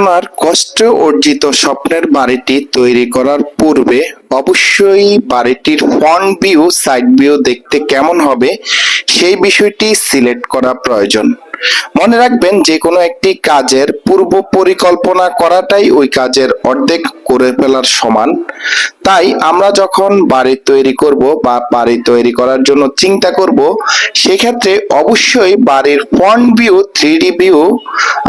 আপনার কষ্ট অর্জিত স্বপ্নের বাড়িটি তৈরি করার পূর্বে অবশ্যই বাড়িটির ফ্রন্ট ভিউ সাইড ভিউ দেখতে কেমন হবে সেই বিষয়টি সিলেক্ট করা প্রয়োজন। মনে রাখবেন যে কোনো একটি কাজের পূর্ব পরিকল্পনা করাটাই ওই কাজের অর্ধেক করে ফেলার সমান। তাই আমরা যখন বাড়ি তৈরি করব বা বাড়ি তৈরি করার জন্য চিন্তা করব, সেক্ষেত্রে অবশ্যই বাড়ির ফ্রন্ট ভিউ থ্রি ভিউ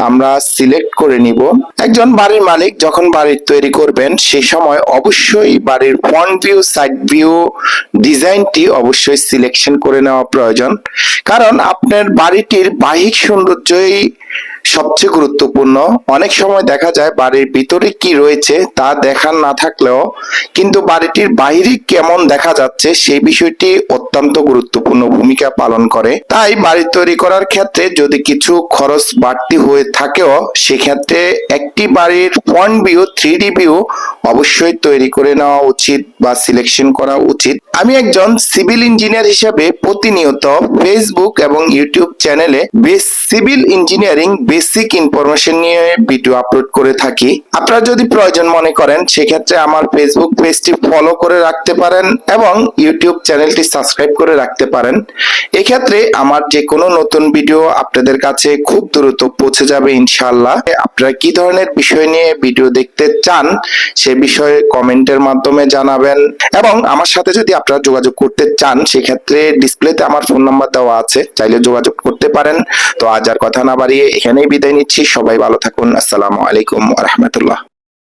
আমরা সিলেক্ট করে নিব। একজন বাড়ির মালিক যখন বাড়ি তৈরি করবেন সেই সময় অবশ্যই বাড়ির ফ্রন্ট ভিউ সাইড ভিউ ডিজাইনটি অবশ্যই সিলেকশন করে নেওয়া প্রয়োজন। কারণ আপনার বাড়িটির বাহ্যিক সৌন্দর্যই সবচেয়ে গুরুত্বপূর্ণ। অনেক সময় দেখা যায় বাড়ির ভিতরে কি রয়েছে তা দেখার না থাকলেও, কিন্তু বাড়িটির বাইরে কেমন দেখা যাচ্ছে সেই বিষয়টি অত্যন্ত গুরুত্বপূর্ণ ভূমিকা পালন করে। তাই বাড়ি তৈরি করার ক্ষেত্রে যদি কিছু খরচ বাড়তি হয়ে থাকেও, সেক্ষেত্রে একটি বাড়ির ফ্রন্ট ভিউ থ্রি ভিউ অবশ্যই তৈরি করে নেওয়া উচিত বা সিলেকশন করা উচিত। আমি একজন সিভিল ইঞ্জিনিয়ার হিসেবে প্রতিনিয়ত ফেসবুক এবং ইউটিউব চ্যানেলে সিভিল ইঞ্জিনিয়ারিং বেসিক ইনফরমেশন নিয়ে ভিডিও আপলোড করে থাকি। আপনারা যদি প্রয়োজন মনে করেন, সেক্ষেত্রে আমার ফেসবুক পেজটি ফলো করে রাখতে পারেন এবং ইউটিউব চ্যানেলটি সাবস্ক্রাইব করে রাখতে পারেন। এক্ষেত্রে আমার যে কোনো নতুন ভিডিও আপনাদের কাছে খুব দ্রুত পৌঁছে যাবে ইনশাআল্লাহ। আপনারা কি ধরনের বিষয় নিয়ে ভিডিও দেখতে চান, সে বিষয়ে কমেন্টের মাধ্যমে জানাবেন। এবং আমার সাথে যদি আপনারা যোগাযোগ করতে চান, সেক্ষেত্রে ডিসপ্লেতে আমার ফোন নাম্বার দেওয়া আছে। চাইলে যোগাযোগ করতে পারেন। তো আজ আর কথা না বাড়িয়ে এখানেই বিদায় নিচ্ছি। সবাই ভালো থাকুন। আসসালামু আলাইকুম রহমতুল্লাহ।